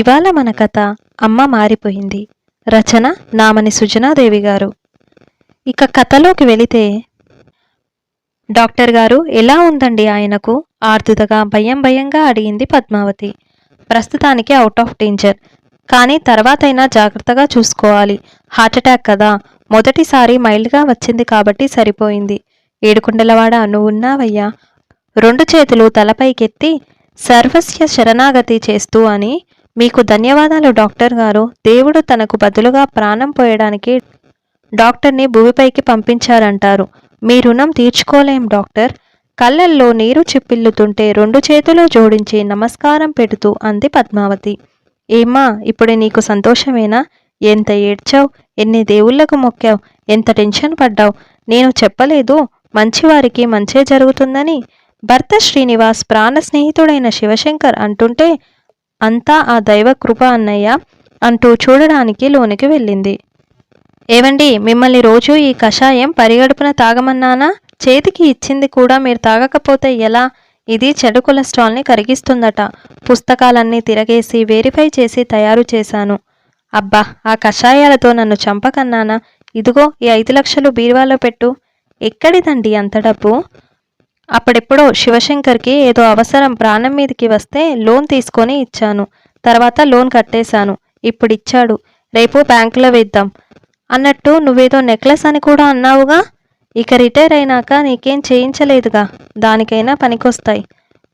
ఇవాళ మన కథ అమ్మ మారిపోయింది. రచన నామని సుజనాదేవి గారు. ఇక కథలోకి వెళితే డాక్టర్ గారు ఎలా ఉందండి ఆయనకు? ఆర్దుతగా భయం భయంగా అడిగింది పద్మావతి. ప్రస్తుతానికి అవుట్ ఆఫ్ డేంజర్ కానీ తర్వాతైనా జాగ్రత్తగా చూసుకోవాలి. హార్ట్అటాక్ కదా. మొదటిసారి మైల్డ్గా వచ్చింది కాబట్టి సరిపోయింది. ఏడుకుండలవాడ నువ్వున్నావయ్యా రెండు చేతులు తలపైకెత్తి సర్వస్య శరణాగతి చేస్తూ అని మీకు ధన్యవాదాలు డాక్టర్ గారు. దేవుడు తనకు బదులుగా ప్రాణం పోయడానికి డాక్టర్ని భూమిపైకి పంపించారంటారు. మీ రుణం తీర్చుకోలేం డాక్టర్. కళ్ళల్లో నీరు చిప్పిల్లుతుంటే రెండు చేతులు జోడించి నమస్కారం పెడుతూ అంది పద్మావతి. ఏమ్మా ఇప్పుడు నీకు సంతోషమేనా? ఎంత ఏడ్చావు? ఎన్ని దేవుళ్ళకు మొక్కావు? ఎంత టెన్షన్ పడ్డావు? నేను చెప్పలేదు. మంచివారికి మంచే జరుగుతుందని. భర్త శ్రీనివాస్ ప్రాణ స్నేహితుడైన శివశంకర్ అంటుంటే అంతా ఆ దైవ కృప అన్నయ్య అంటూ చూడడానికి లోనికి వెళ్ళింది. ఏవండి మిమ్మల్ని రోజు ఈ కషాయం పరిగడుపున తాగమన్నానా? చేతికి ఇచ్చింది కూడా మీరు తాగకపోతే ఎలా? ఇది చెడు కొలెస్ట్రాల్ని కరిగిస్తుందట. పుస్తకాలన్నీ తిరగేసి వెరిఫై చేసి తయారు చేశాను. అబ్బా ఆ కషాయాలతో నన్ను చంపకన్నానా? ఇదిగో ఈ ఐదు లక్షలు బీరువాలో పెట్టు. ఎక్కడిదండి అంత డబ్బు? అప్పుడెప్పుడో శివశంకర్కి ఏదో అవసరం ప్రాణం మీదకి వస్తే లోన్ తీసుకొని ఇచ్చాను. తర్వాత లోన్ కట్టేశాను. ఇప్పుడు ఇచ్చాడు రేపు బ్యాంకులో వేద్దాం. అన్నట్టు నువ్వేదో నెక్లెస్ అని కూడా అన్నావుగా? ఇక రిటైర్ అయినాక నీకేం చేయించలేదుగా. దానికైనా పనికొస్తాయి.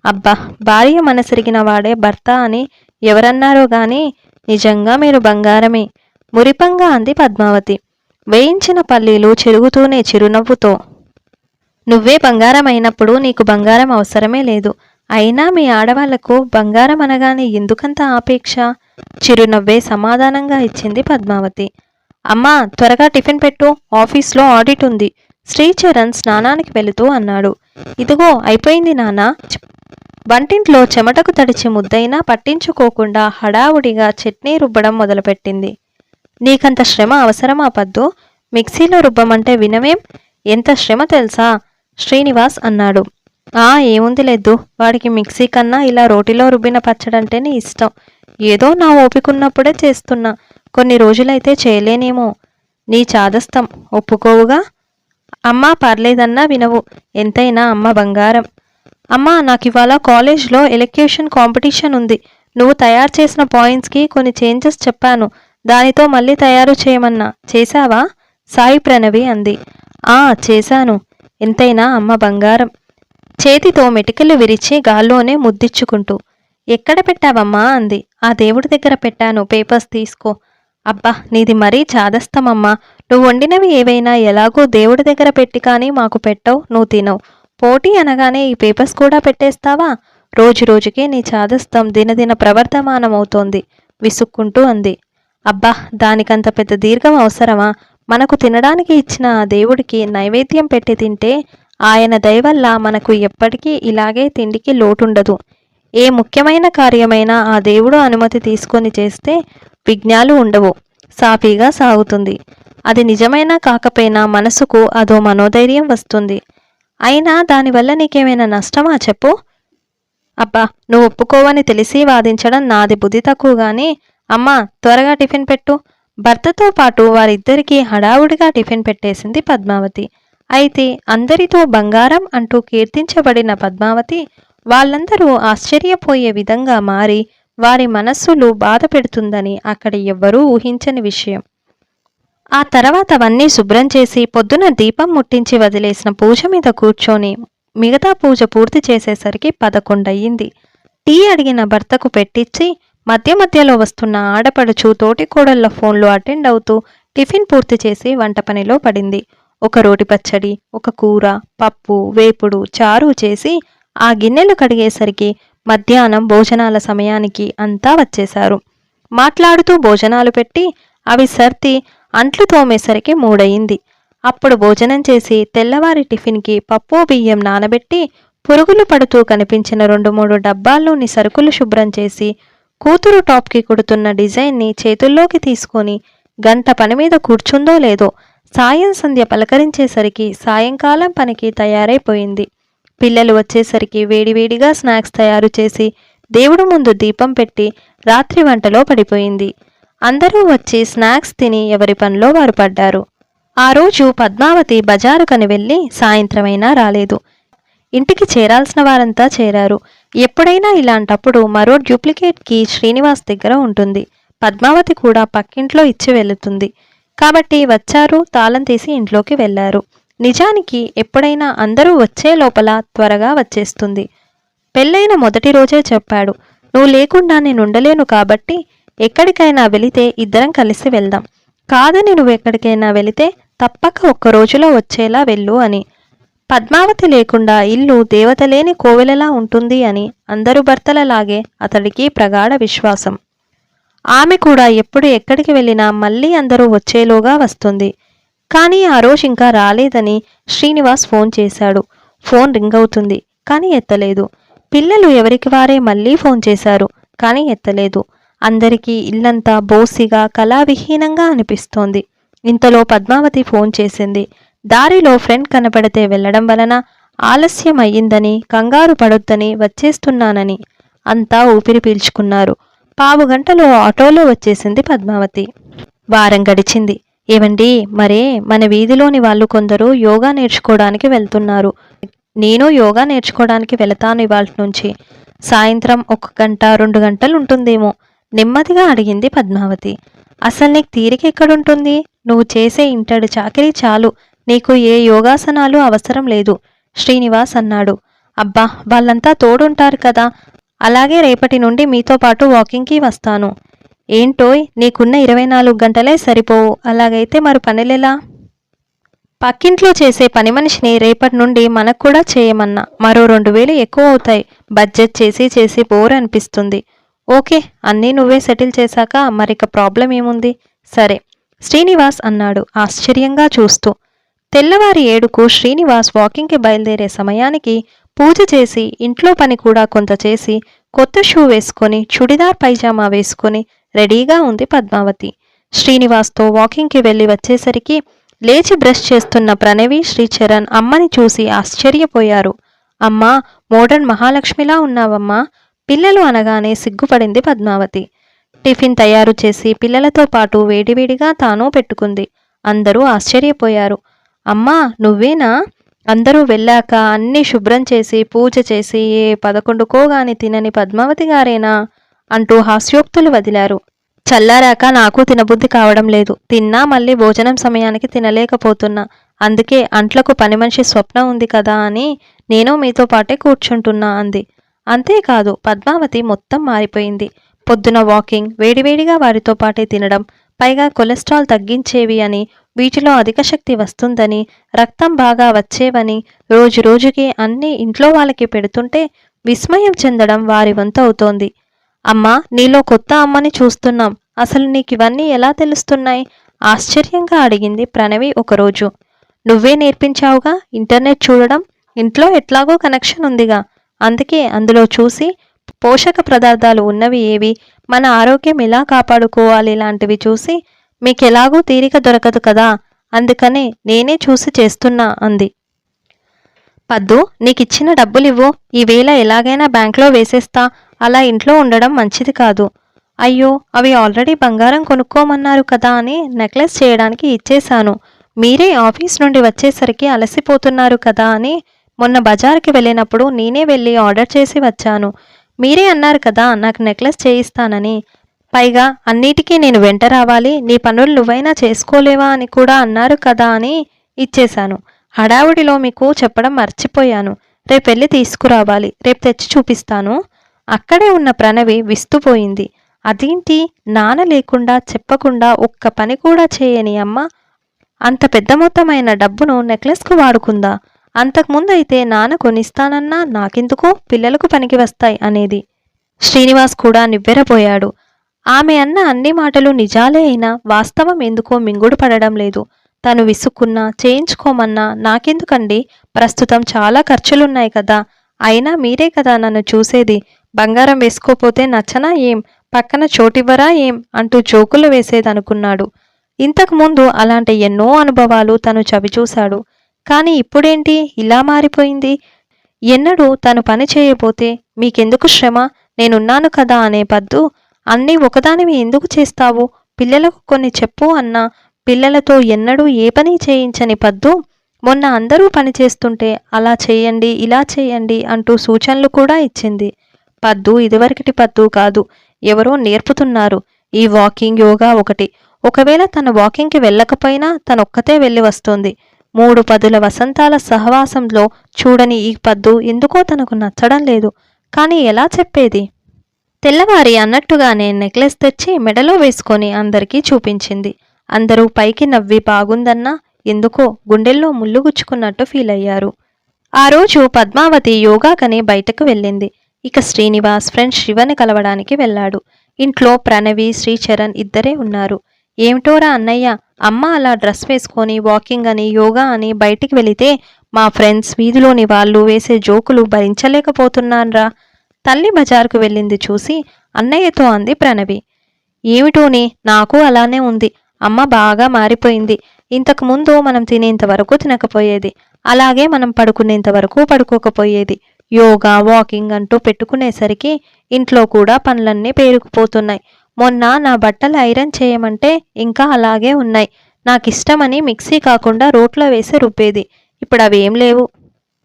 అబ్బా భార్య మనసిరిగిన వాడే భర్త అని ఎవరన్నారో గాని నిజంగా మీరు బంగారమే. మురిపంగా అంది పద్మావతి. వేయించిన పల్లీలు చెరుగుతూనే చిరునవ్వుతో. నువ్వే బంగారం అయినప్పుడు నీకు బంగారం అవసరమే లేదు. అయినా మీ ఆడవాళ్ళకు బంగారం అనగానే ఎందుకంత ఆపేక్ష? చిరునవ్వే సమాధానంగా ఇచ్చింది పద్మావతి. అమ్మా త్వరగా టిఫిన్ పెట్టు ఆఫీస్లో ఆడిట్ ఉంది. శ్రీచరణ్ స్నానానికి వెళుతూ అన్నాడు. ఇదిగో అయిపోయింది నానా వంటింట్లో చెమటకు తడిచి ముద్దైనా పట్టించుకోకుండా హడావుడిగా చట్నీ రుబ్బడం మొదలుపెట్టింది. నీకంత శ్రమ అవసరమా పద్దు? మిక్సీలో రుబ్బమంటే వినవేం? ఎంత శ్రమ తెలుసా? శ్రీనివాస్ అన్నాడు. ఆ ఏముంది లేదు వాడికి మిక్సీ కన్నా ఇలా రోటిలో రుబ్బిన పచ్చడంటేనే ఇష్టం. ఏదో నా ఓపికన్నప్పుడే చేస్తున్నా. కొన్ని రోజులైతే చేయలేనేమో. నీ చాదస్తం. ఒప్పుకోవుగా? అమ్మా పర్లేదన్నా వినవు. ఎంతైనా అమ్మ బంగారం. అమ్మా నాకు ఇవాళ కాలేజ్లో ఎలక్యూషన్ కాంపిటీషన్ ఉంది. నువ్వు తయారు చేసిన పాయింట్స్కి కొన్ని చేంజెస్ చెప్పాను. దానితో మళ్ళీ తయారు చేయమన్నా. చేశావా? సాయి ప్రణవి అంది. ఆ చేశాను. ఎంతైనా అమ్మ బంగారం. చేతితో మెటికలు విరిచి గాల్లోనే ముద్దిచ్చుకుంటూ ఎక్కడ పెట్టావమ్మా? అంది. ఆ దేవుడి దగ్గర పెట్టాను. పేపర్స్ తీసుకో. అబ్బా నీది మరీ చాదస్తమమ్మా. నువ్వు వండినవి ఏవైనా ఎలాగో దేవుడి దగ్గర పెట్టి కానీ మాకు పెట్టవు నువ్వు తినవు. పోటీ అనగానే ఈ పేపర్స్ కూడా పెట్టేస్తావా? రోజు రోజుకి నీ చాదస్తం దినదిన ప్రవర్ధమానమవుతోంది విసుక్కుంటూ అంది. అబ్బా దానికంత పెద్ద దీర్ఘం అవసరమా? మనకు తినడానికి ఇచ్చిన దేవుడికి నైవేద్యం పెట్టి తింటే ఆయన దయవల్ల మనకు ఎప్పటికీ ఇలాగే తిండికి లోటుండదు. ఏ ముఖ్యమైన కార్యమైనా ఆ దేవుడు అనుమతి తీసుకొని చేస్తే విఘ్నాలు ఉండవు. సాఫీగా సాగుతుంది. అది నిజమైనా కాకపోయినా మనసుకు అదో మనోధైర్యం వస్తుంది. అయినా దానివల్ల నీకేమైనా నష్టమా చెప్పు? అబ్బా నువ్వు ఒప్పుకోవని తెలిసి వాదించడం నాది బుద్ధి తక్కువ కానీ అమ్మా త్వరగా టిఫిన్ పెట్టు. భర్తతో పాటు వారిద్దరికీ హడావుడిగా టిఫిన్ పెట్టేసింది పద్మావతి. అయితే అందరితో బంగారం అంటూ కీర్తించబడిన పద్మావతి వాళ్ళందరూ ఆశ్చర్యపోయే విధంగా మారి వారి మనస్సులు బాధ పెడుతుందని అక్కడ ఎవ్వరూ ఊహించని విషయం. ఆ తర్వాత అవన్నీ శుభ్రం చేసి పొద్దున దీపం ముట్టించి వదిలేసిన పూజ మీద కూర్చొని మిగతా పూజ పూర్తి చేసేసరికి పదకొండయ్యింది. టీ అడిగిన భర్తకు పెట్టించి మధ్య మధ్యలో వస్తున్న ఆడపడుచు తోటి కోడళ్ళ ఫోన్లు అటెండ్ అవుతూ టిఫిన్ పూర్తి చేసి వంట పనిలో పడింది. ఒక రోటి పచ్చడి ఒక కూర పప్పు వేపుడు చారు చేసి ఆ గిన్నెలు కడిగేసరికి మధ్యాహ్నం భోజనాల సమయానికి అంతా వచ్చేశారు. మాట్లాడుతూ భోజనాలు పెట్టి అవి సర్ది అంట్లు తోమేసరికి మూడయింది. అప్పుడు భోజనం చేసి తెల్లవారి టిఫిన్కి పప్పు బియ్యం నానబెట్టి పురుగులు పడుతూ కనిపించిన రెండు మూడు డబ్బాల్లోని సరుకులు శుభ్రం చేసి కూతురు టాప్కి కుడుతున్న డిజైన్ని చేతుల్లోకి తీసుకొని గంట పని మీద కూర్చుందో లేదో సాయం సంధ్య పలకరించేసరికి సాయంకాలం పనికి తయారైపోయింది. పిల్లలు వచ్చేసరికి వేడివేడిగా స్నాక్స్ తయారు చేసి దేవుడు ముందు దీపం పెట్టి రాత్రి వంటలో పడిపోయింది. అందరూ వచ్చి స్నాక్స్ తిని ఎవరి పనిలో వారు పడ్డారు. ఆ రోజు పద్మావతి బజారుకని వెళ్ళి సాయంత్రమైనా రాలేదు. ఇంటికి చేరాల్సిన వారంతా చేరారు. ఎప్పుడైనా ఇలాంటప్పుడు మరో డూప్లికేట్ కీ శ్రీనివాస్ దగ్గర ఉంటుంది. పద్మావతి కూడా పక్కింట్లో ఇచ్చి వెళుతుంది. కాబట్టి వచ్చారు తాళం తీసి ఇంట్లోకి వెళ్ళారు. నిజానికి ఎప్పుడైనా అందరూ వచ్చే లోపల త్వరగా వచ్చేస్తుంది. పెళ్ళైన మొదటి రోజే చెప్పాడు. నువ్వు లేకుండా నేను ఉండలేను కాబట్టి ఎక్కడికైనా వెళితే ఇద్దరం కలిసి వెళ్దాం. కాదని నువ్వు ఎక్కడికైనా వెళితే తప్పక ఒక్క రోజులో వచ్చేలా వెళ్ళు అని. పద్మావతి లేకుండా ఇల్లు దేవత లేని కోవెలలా ఉంటుంది అని అందరు భర్తలలాగే అతడికి ప్రగాఢ విశ్వాసం. ఆమె కూడా ఎప్పుడు ఎక్కడికి వెళ్ళినా మళ్ళీ అందరూ వచ్చేలోగా వస్తుంది. కానీ ఆ రోజు ఇంకా రాలేదని శ్రీనివాస్ ఫోన్ చేశాడు. ఫోన్ రింగ్ అవుతుంది కానీ ఎత్తలేదు. పిల్లలు ఎవరికి వారే మళ్ళీ ఫోన్ చేశారు కానీ ఎత్తలేదు. అందరికీ ఇల్లంతా బోసిగా కళావిహీనంగా అనిపిస్తోంది. ఇంతలో పద్మావతి ఫోన్ చేసింది. దారిలో ఫ్రెండ్ కనపడితే వెళ్ళడం వలన ఆలస్యం అయ్యిందని కంగారు పడొద్దని వచ్చేస్తున్నానని అంతా ఊపిరి పీల్చుకున్నారు. పావు గంటలో ఆటోలో వచ్చేసింది పద్మావతి. వారం గడిచింది. ఏమండి మరే మన వీధిలోని వాళ్ళు కొందరు యోగా నేర్చుకోవడానికి వెళ్తున్నారు. నేను యోగా నేర్చుకోవడానికి వెళతాను ఇవాళ నుంచి. సాయంత్రం ఒక గంట రెండు గంటలు ఉంటుందేమో? నెమ్మదిగా అడిగింది పద్మావతి. అసలు నీకు తీరిక ఎక్కడుంటుంది? నువ్వు చేసే ఇంటడి చాకరీ చాలు. నీకు ఏ యోగాసనాలు అవసరం లేదు? శ్రీనివాస్ అన్నాడు. అబ్బా వాళ్ళంతా తోడుంటారు కదా. అలాగే రేపటి నుండి మీతో పాటు వాకింగ్కి వస్తాను. ఏంటోయ్ నీకున్న ఇరవై నాలుగు గంటలే సరిపోవు. అలాగైతే మరి పనులెలా? పక్కింట్లో చేసే పని మనిషిని రేపటి నుండి మనకు కూడా చేయమన్నా. మరో రెండు వేలు ఎక్కువ అవుతాయి. బడ్జెట్ చేసి చేసి బోర్ అనిపిస్తుంది. ఓకే అన్నీ నువ్వే సెటిల్ చేశాక మరిక ప్రాబ్లం ఏముంది? సరే శ్రీనివాస్ అన్నాడు ఆశ్చర్యంగా చూస్తూ. తెల్లవారి ఏడుకు శ్రీనివాస్ వాకింగ్కి బయలుదేరే సమయానికి పూజ చేసి ఇంట్లో పని కూడా కొంత చేసి కొత్త షూ వేసుకొని చుడిదార్ పైజామా వేసుకొని రెడీగా ఉంది పద్మావతి. శ్రీనివాస్తో వాకింగ్కి వెళ్ళి వచ్చేసరికి లేచి బ్రష్ చేస్తున్న ప్రణవి శ్రీచరణ్ అమ్మని చూసి ఆశ్చర్యపోయారు. అమ్మా మోడర్న్ మహాలక్ష్మిలా ఉన్నావమ్మా? పిల్లలు అనగానే సిగ్గుపడింది పద్మావతి. టిఫిన్ తయారు చేసి పిల్లలతో పాటు వేడివేడిగా తాను పెట్టుకుంది. అందరూ ఆశ్చర్యపోయారు. అమ్మా నువ్వేనా? అందరూ వెళ్ళాక అన్నీ శుభ్రం చేసి పూజ చేసి ఏ పదకొండుకోగాని తినని పద్మావతి గారేనా? అంటూ హాస్యోక్తులు వదిలారు. చల్లారాక నాకు తినబుద్ధి కావడం లేదు. తిన్నా మళ్ళీ భోజనం సమయానికి తినలేకపోతున్నా. అందుకే అంట్లకు పని మనిషి స్వప్న ఉంది కదా అని నేను మీతో పాటే కూర్చుంటున్నా అంది. అంతేకాదు పద్మావతి మొత్తం మారిపోయింది. పొద్దున వాకింగ్ వేడివేడిగా వారితో పాటే తినడం పైగా కొలెస్ట్రాల్ తగ్గించేవి అని వీటిలో అధిక శక్తి వస్తుందని రక్తం బాగా వచ్చేవని రోజు రోజుకి అన్నీ ఇంట్లో వాళ్ళకి పెడుతుంటే విస్మయం చెందడం వారి వంతు అవుతోంది. అమ్మా నీలో కొత్త అమ్మని చూస్తున్నాం. అసలు నీకు ఇవన్నీ ఎలా తెలుస్తున్నాయి? ఆశ్చర్యంగా అడిగింది ప్రణవి ఒకరోజు. నువ్వే నేర్పించావుగా? ఇంటర్నెట్ చూడడం? ఇంట్లో ఎట్లాగో కనెక్షన్ ఉందిగా. అందుకే అందులో చూసి పోషక పదార్థాలు ఉన్నవి ఏవి? మన ఆరోగ్యం ఎలా కాపాడుకోవాలి? ఇలాంటివి చూసి మీకెలాగూ తీరిక దొరకదు కదా అందుకనే నేనే చూసి చేస్తున్నా అంది. పద్దు నీకిచ్చిన డబ్బులివ్వు ఈవేళ ఎలాగైనా బ్యాంక్లో వేసేస్తా అలా ఇంట్లో ఉండడం మంచిది కాదు. అయ్యో అవి ఆల్రెడీ బంగారం కొనుక్కోమన్నారు కదా అని నెక్లెస్ చేయడానికి ఇచ్చేశాను. మీరే ఆఫీస్ నుండి వచ్చేసరికి అలసిపోతున్నారు కదా అని మొన్న బజార్కి వెళ్ళినప్పుడు నేనే వెళ్ళి ఆర్డర్ చేసి వచ్చాను. మీరే అన్నారు కదా నాకు నెక్లెస్ చేయిస్తానని. పైగా అన్నిటికీ నేను వెంట రావాలి నీ పనులు నువ్వైనా చేసుకోలేవా అని కూడా అన్నారు కదా అని ఇచ్చేశాను. హడావుడిలో మీకు చెప్పడం మర్చిపోయాను. రేపు వెళ్ళి తీసుకురావాలి రేపు తెచ్చి చూపిస్తాను. అక్కడే ఉన్న ప్రణవి విస్తుపోయింది. అదేంటి? నాన్న లేకుండా చెప్పకుండా ఒక్క పని కూడా చేయని అమ్మ అంత పెద్ద మొత్తమైన డబ్బును నెక్లెస్కు వాడుకుందా? అంతకుముందైతే అయితే నాన్న కొనిస్తానన్నా నాకెందుకు? పిల్లలకు పనికి వస్తాయి అనేది. శ్రీనివాస్ కూడా నివ్వెరపోయాడు. ఆమె అన్న అన్ని మాటలు నిజాలే అయినా వాస్తవం ఎందుకో మింగుడు పడడం లేదు. తను విసుక్కున్నా చేయించుకోమన్నా నాకెందుకండి? ప్రస్తుతం చాలా ఖర్చులున్నాయి కదా. అయినా మీరే కదా నన్ను చూసేది. బంగారం వేసుకోపోతే నచ్చనా ఏం? పక్కన చోటివ్వరా ఏం? అంటూ జోకులు వేసేదనుకున్నాడు. ఇంతకుముందు అలాంటి ఎన్నో అనుభవాలు తను చవిచూశాడు కానీ ఇప్పుడేంటి? ఇలా మారిపోయింది. ఎన్నడూ తను పని చేయబోతే మీకెందుకు శ్రమ? నేనున్నాను కదా అనే పద్దు అన్నీ ఒకదానివి ఎందుకు చేస్తావు? పిల్లలకు కొన్ని చెప్పు అన్నా. పిల్లలతో ఎన్నడూ ఏ పని చేయించని పద్దు. మొన్న అందరూ పని చేస్తుంటే అలా చేయండి ఇలా చేయండి అంటూ సూచనలు కూడా ఇచ్చింది. పద్దు ఇదివరకటి పద్దు కాదు. ఎవరో నేర్పుతున్నారు. ఈ వాకింగ్ యోగా ఒకటి. ఒకవేళ తన వాకింగ్కి వెళ్ళకపోయినా తనొక్కతే వెళ్ళి వస్తుంది. మూడు పదుల వసంతాల సహవాసంలో చూడని ఈ పద్దు ఎందుకో తనకు నచ్చడం లేదు. కానీ ఎలా చెప్పేది? తెల్లవారి అన్నట్టుగానే నెక్లెస్ తెచ్చి మెడలో వేసుకొని అందరికీ చూపించింది. అందరూ పైకి నవ్వి బాగుందన్నా ఎందుకో గుండెల్లో ముల్లుగుచ్చుకున్నట్టు ఫీల్ అయ్యారు. ఆ రోజు పద్మావతి యోగాకని బయటకు వెళ్ళింది. ఇక శ్రీనివాస్ ఫ్రెండ్ శివని కలవడానికి వెళ్ళాడు. ఇంట్లో ప్రణవి శ్రీచరణ్ ఇద్దరే ఉన్నారు. ఏమిటోరా అన్నయ్య అమ్మ అలా డ్రెస్ వేసుకొని వాకింగ్ అని యోగా అని బయటికి వెళితే మా ఫ్రెండ్స్ వీధిలోని వాళ్ళు వేసే జోకులు భరించలేకపోతున్నాన్రా. తల్లి బజారుకు వెళ్ళింది చూసి అన్నయ్యతో అంది ప్రణవి. ఏమిటోని నాకు అలానే ఉంది. అమ్మ బాగా మారిపోయింది. ఇంతకు ముందు మనం తినేంత వరకు తినకపోయేది. అలాగే మనం పడుకునేంత వరకు పడుకోకపోయేది. యోగా వాకింగ్ అంటూ పెట్టుకునేసరికి ఇంట్లో కూడా పనులన్నీ పేరుకుపోతున్నాయి. మొన్న నా బట్టలు ఐరన్ చేయమంటే ఇంకా అలాగే ఉన్నాయి. నాకు ఇష్టమని మిక్సీ కాకుండా రోట్లో వేసి రుబ్బేది. ఇప్పుడు అవేం లేవు.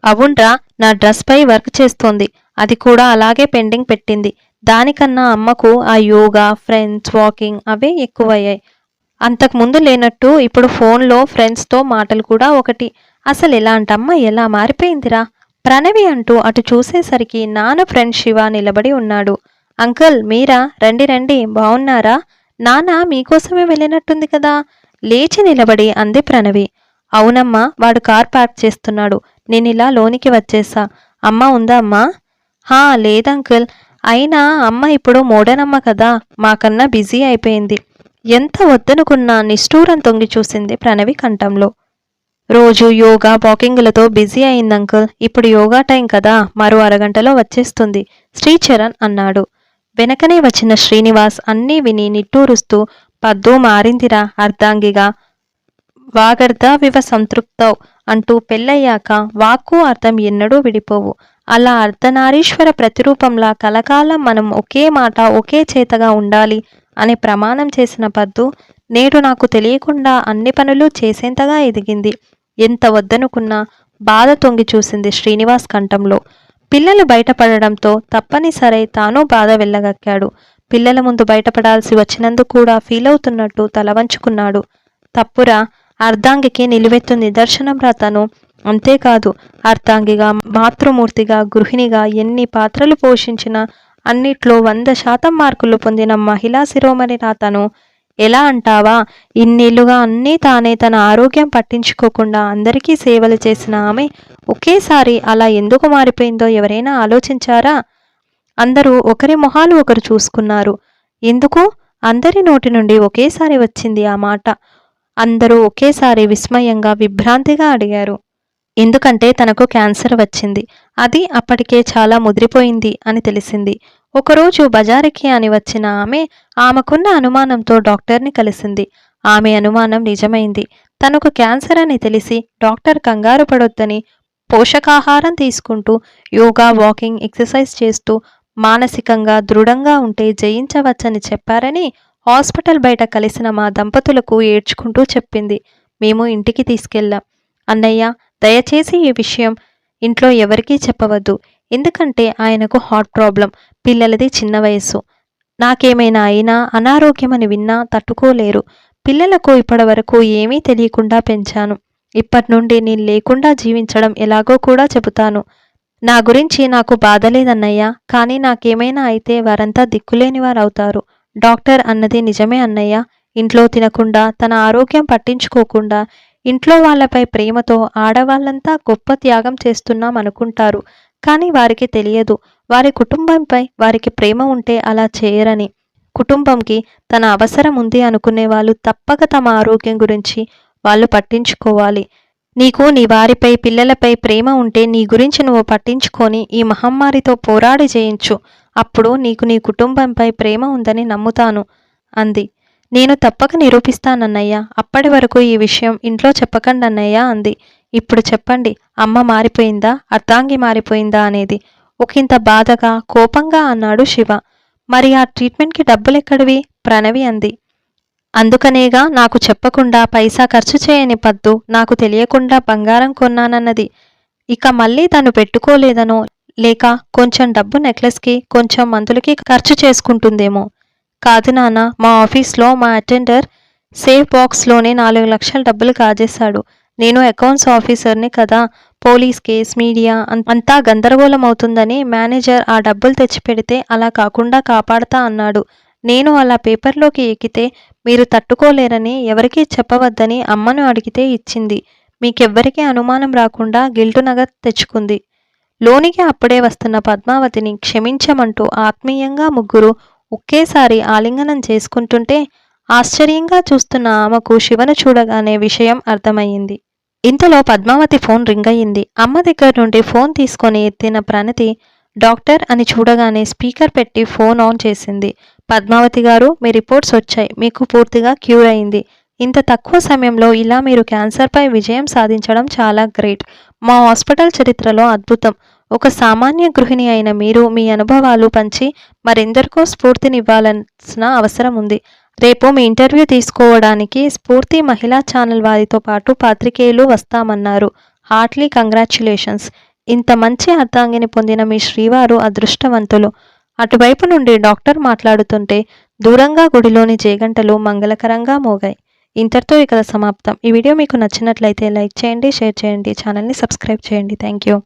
అవునరా నా డ్రెస్ పై వర్క్ చేస్తోంది. అది కూడా అలాగే పెండింగ్ పెట్టింది. దానికన్నా అమ్మకు ఆ యోగా ఫ్రెండ్స్ వాకింగ్ అవే ఎక్కువయ్యాయి. అంతకుముందు లేనట్టు ఇప్పుడు ఫోన్లో ఫ్రెండ్స్తో మాటలు కూడా ఒకటి. అసలు ఇలాంటమ్మ ఎలా మారిపోయిందిరా? ప్రణవి అంటూ అటు చూసేసరికి నాన్న ఫ్రెండ్ శివ నిలబడి ఉన్నాడు. అంకుల్ మీరా? రండి రండి. బాగున్నారా నాన్న మీకోసమే వెళ్ళినట్టుంది కదా? లేచి నిలబడి అంది ప్రణవి. అవునమ్మా వాడు కార్ పార్క్ చేస్తున్నాడు. నేను ఇలా లోనికి వచ్చేసా. అమ్మ ఉందా అమ్మా? హా లేదంకుల్. అయినా అమ్మ ఇప్పుడు మోడనమ్మ కదా మాకన్నా బిజీ అయిపోయింది. ఎంత వద్దనుకున్నా నిష్ఠూరం తొంగి చూసింది ప్రణవి కంఠంలో. రోజు యోగా వాకింగ్లతో బిజీ అయింది అంకుల్ ఇప్పుడు యోగా టైం కదా మరో అరగంటలో వచ్చేస్తుంది శ్రీచరణ్ అన్నాడు. వెనకనే వచ్చిన శ్రీనివాస్ అన్నీ విని నిట్టూరుస్తూ పద్దు మారిందిరా అర్ధాంగిగా. వాగర్ధ వివ సంతృప్తౌ అంటూ పెళ్ళయ్యాక వాక్కు అర్థం ఎన్నడూ విడిపోవు. అలా అర్ధనారీశ్వర ప్రతిరూపంలా కలకాలం మనం ఒకే మాట ఒకే చేతగా ఉండాలి అనే ప్రమాణం చేసిన పద్దు నేడు నాకు తెలియకుండా అన్ని పనులు చేసేంతగా ఎదిగింది. ఎంత వద్దనుకున్నా బాధ తొంగి చూసింది శ్రీనివాస్ కంఠంలో. పిల్లలు బయటపడడంతో తప్పనిసరై తాను బాధ వెళ్ళగక్కాడు పిల్లల ముందు బయటపడాల్సి వచ్చినందుకు కూడా ఫీల్ అవుతున్నట్టు తల వంచుకున్నాడు తప్పురా అర్ధాంగికి నిలువెత్తు నిదర్శనం రా తను. అంతేకాదు అర్థాంగిగా మాతృమూర్తిగా గృహిణిగా ఎన్ని పాత్రలు పోషించినా అన్నిట్లో వంద శాతం మార్కులు పొందిన మహిళా శిరోమణి రాతను ఎలా అంటావా? ఇన్నేళ్ళుగా అన్నీ తానే తన ఆరోగ్యం పట్టించుకోకుండా అందరికీ సేవలు చేసిన ఆమె ఒకేసారి అలా ఎందుకు మారిపోయిందో ఎవరైనా ఆలోచించారా? అందరూ ఒకరి మొహాలు ఒకరు చూసుకున్నారు. ఎందుకు? అందరి నోటి నుండి ఒకేసారి వచ్చింది ఆ మాట. అందరూ ఒకేసారి విస్మయంగా విభ్రాంతిగా అడిగారు. ఎందుకంటే తనకు క్యాన్సర్ వచ్చింది. అది అప్పటికే చాలా ముదిరిపోయింది అని తెలిసింది. ఒకరోజు బజారుకి అని వచ్చిన ఆమె ఆమెకున్న అనుమానంతో డాక్టర్ని కలిసింది. ఆమె అనుమానం నిజమైంది. తనకు క్యాన్సర్ అని తెలిసి డాక్టర్ కంగారు పడొద్దని పోషకాహారం తీసుకుంటూ యోగా వాకింగ్ ఎక్సర్సైజ్ చేస్తూ మానసికంగా దృఢంగా ఉంటే జయించవచ్చని చెప్పారని హాస్పిటల్ బయట కలిసిన మా దంపతులకు ఏడ్చుకుంటూ చెప్పింది. మేము ఇంటికి తీసుకెళ్ళాం. అన్నయ్య దయచేసి ఈ విషయం ఇంట్లో ఎవరికీ చెప్పవద్దు. ఎందుకంటే ఆయనకు హార్ట్ ప్రాబ్లం పిల్లలది చిన్న వయస్సు. నాకేమైనా అయినా అనారోగ్యమని విన్నా తట్టుకోలేరు. పిల్లలకు ఇప్పటివరకు ఏమీ తెలియకుండా పెంచాను. ఇప్పటి నుండి నేను లేకుండా జీవించడం ఎలాగో కూడా చెబుతాను. నా గురించి నాకు బాధ లేదన్నయ్యా. కానీ నాకేమైనా అయితే వారంతా దిక్కులేని వారు అవుతారు డాక్టర్ అన్నది నిజమే అన్నయ్య. ఇంట్లో తినకుండా తన ఆరోగ్యం పట్టించుకోకుండా ఇంట్లో వాళ్ళపై ప్రేమతో ఆడవాళ్ళంతా గొప్ప త్యాగం చేస్తున్నాం అనుకుంటారు. కానీ వారికి తెలియదు. వారి కుటుంబంపై వారికి ప్రేమ ఉంటే అలా చేయరని. కుటుంబంకి తన అవసరం ఉంది అనుకునే వాళ్ళు తప్పక తమ ఆరోగ్యం గురించి వాళ్ళు పట్టించుకోవాలి. నీకు నీ వారిపై పిల్లలపై ప్రేమ ఉంటే నీ గురించి నువ్వు పట్టించుకొని ఈ మహమ్మారితో పోరాడి చేయించు అప్పుడు నీకు నీ కుటుంబంపై ప్రేమ ఉందని నమ్ముతాను అంది. నేను తప్పక నిరూపిస్తానన్నయ్య. అప్పటి వరకు ఈ విషయం ఇంట్లో చెప్పకండి అన్నయ్య అంది. ఇప్పుడు చెప్పండి అమ్మ మారిపోయిందా అర్ధాంగి మారిపోయిందా అనేది. ఒకంత బాధగా కోపంగా అన్నాడు శివ. మరి ఆ ట్రీట్మెంట్కి డబ్బులెక్కడివి? ప్రణవి అంది. అందుకనేగా నాకు చెప్పకుండా పైసా ఖర్చు చేయని పద్దు నాకు తెలియకుండా బంగారం కొన్నానన్నది. ఇక మళ్ళీ తను పెట్టుకోలేదనో లేక కొంచెం డబ్బు నెక్లెస్కి కొంచెం మందులకి ఖర్చు చేసుకుంటుందేమో. కాదు నాన్న మా ఆఫీస్లో మా అటెండర్ సేఫ్ బాక్స్లోనే నాలుగు లక్షల డబ్బులు కాజేశాడు. నేను అకౌంట్స్ ఆఫీసర్ని కదా పోలీస్ కేస్ మీడియా అంతా గందరగోళం అవుతుందని మేనేజర్ ఆ డబ్బులు తెచ్చిపెడితే అలా కాకుండా కాపాడతా అన్నాడు. నేను అలా పేపర్లోకి ఎక్కితే మీరు తట్టుకోలేరని ఎవరికీ చెప్పవద్దని అమ్మను అడిగితే ఇచ్చింది. మీకెవ్వరికీ అనుమానం రాకుండా గిల్టు నగర్ తెచ్చుకుంది. లోనికి అప్పుడే వస్తున్న పద్మావతిని క్షమించమంటూ ఆత్మీయంగా ముగ్గురు ఒకేసారి ఆలింగనం చేసుకుంటుంటే ఆశ్చర్యంగా చూస్తున్న ఆమెకు శివను చూడగానే విషయం అర్థమయ్యింది. ఇంతలో పద్మావతి ఫోన్ రింగ్ అయ్యింది. అమ్మ దగ్గర నుండి ఫోన్ తీసుకొని ఎత్తిన ప్రణతి డాక్టర్ అని చూడగానే స్పీకర్ పెట్టి ఫోన్ ఆన్ చేసింది. పద్మావతి గారు మీ రిపోర్ట్స్ వచ్చాయి. మీకు పూర్తిగా క్యూర్ అయింది. ఇంత తక్కువ సమయంలో ఇలా మీరు క్యాన్సర్పై విజయం సాధించడం చాలా గ్రేట్. మా హాస్పిటల్ చరిత్రలో అద్భుతం. ఒక సామాన్య గృహిణి అయిన మీరు మీ అనుభవాలు పంచి మరెందరికో స్ఫూర్తినివ్వాల్సిన అవసరం ఉంది. రేపు మీ ఇంటర్వ్యూ తీసుకోవడానికి స్ఫూర్తి మహిళా ఛానల్ వారితో పాటు పాత్రికేయులు వస్తామన్నారు. హార్ట్లీ కంగ్రాచ్యులేషన్స్ ఇంత మంచి అర్థాంగిని పొందిన మీ శ్రీవారు అదృష్టవంతులు. అటువైపు నుండి డాక్టర్ మాట్లాడుతుంటే దూరంగా గుడిలోని జేగంటలు మంగళకరంగా మోగాయి. ఇంతటితో ఇక సమాప్తం. ఈ వీడియో మీకు నచ్చినట్లయితే లైక్ చేయండి షేర్ చేయండి ఛానల్ని సబ్స్క్రైబ్ చేయండి. Thank you.